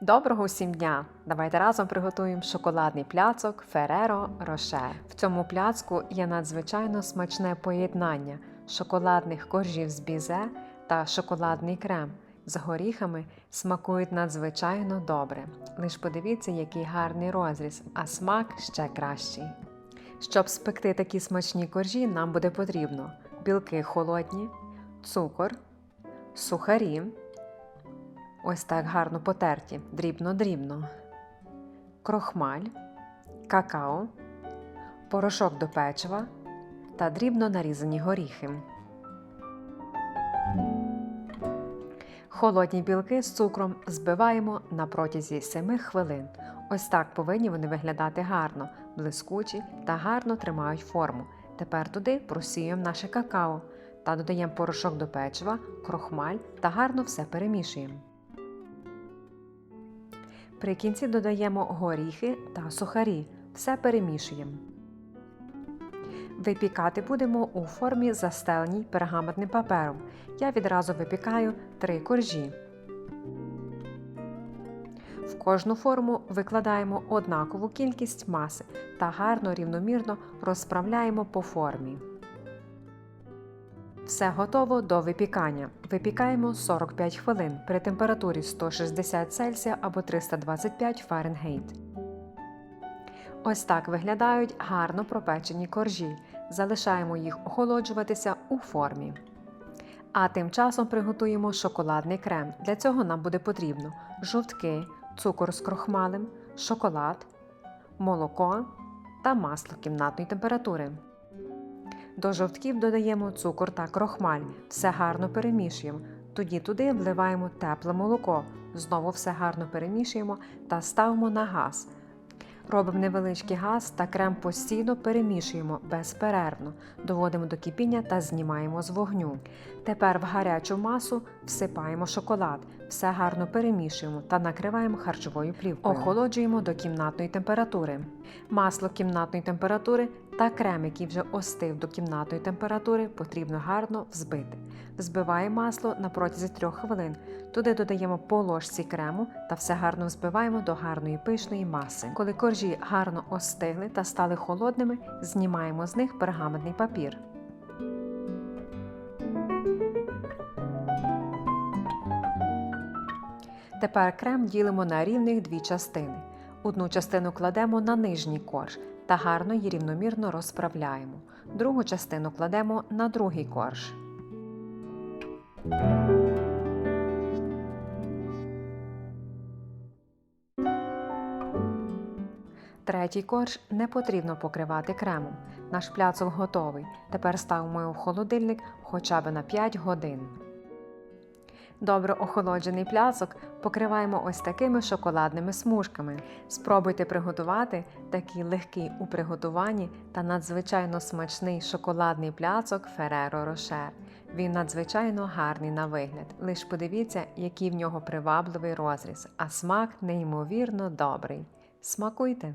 Доброго всім дня! Давайте разом приготуємо шоколадний пляцок Ferrero Rocher. В цьому пляцку є надзвичайно смачне поєднання шоколадних коржів з бізе та шоколадний крем. З горіхами смакують надзвичайно добре. Лиш подивіться, який гарний розріз, а смак ще кращий. Щоб спекти такі смачні коржі, нам буде потрібно білки холодні, цукор, сухарі. Ось так гарно потерті, дрібно-дрібно. Крохмаль, какао, порошок до печива та дрібно нарізані горіхи. Холодні білки з цукром збиваємо на протязі 7 хвилин. Ось так повинні вони виглядати гарно, блискучі та гарно тримають форму. Тепер туди просіюємо наше какао та додаємо порошок до печива, крохмаль та гарно все перемішуємо. При кінці додаємо горіхи та сухарі. Все перемішуємо. Випікати будемо у формі застеленій пергаментним папером. Я відразу випікаю три коржі. В кожну форму викладаємо однакову кількість маси та гарно рівномірно розправляємо по формі. Все готово до випікання. Випікаємо 45 хвилин при температурі 160 Цельсія або 325 Фаренгейт. Ось так виглядають гарно пропечені коржі. Залишаємо їх охолоджуватися у формі. А тим часом приготуємо шоколадний крем. Для цього нам буде потрібно жовтки, цукор з крохмалем, шоколад, молоко та масло кімнатної температури. До жовтків додаємо цукор та крохмаль. Все гарно перемішуємо. Тоді туди вливаємо тепле молоко. Знову все гарно перемішуємо та ставимо на газ. Робимо невеличкий газ та крем постійно перемішуємо безперервно, доводимо до кипіння та знімаємо з вогню. Тепер в гарячу масу всипаємо шоколад, все гарно перемішуємо та накриваємо харчовою плівкою. Охолоджуємо до кімнатної температури. Масло кімнатної температури та крем, який вже остив до кімнатної температури, потрібно гарно взбити. Взбиваємо масло на протязі 3 хвилин. Туди додаємо по ложці крему та все гарно взбиваємо до гарної пишної маси. Коли коржі гарно остигли та стали холодними, знімаємо з них пергаментний папір. Тепер крем ділимо на рівних дві частини. Одну частину кладемо на нижній корж та гарно її рівномірно розправляємо. Другу частину кладемо на другий корж. Третій корж не потрібно покривати кремом. Наш пляцок готовий. Тепер ставимо його в холодильник хоча б на 5 годин. Добре охолоджений пляцок покриваємо ось такими шоколадними смужками. Спробуйте приготувати такий легкий у приготуванні та надзвичайно смачний шоколадний пляцок Ferrero Rocher. Він надзвичайно гарний на вигляд. Лиш подивіться, який в нього привабливий розріз, а смак неймовірно добрий. Смакуйте!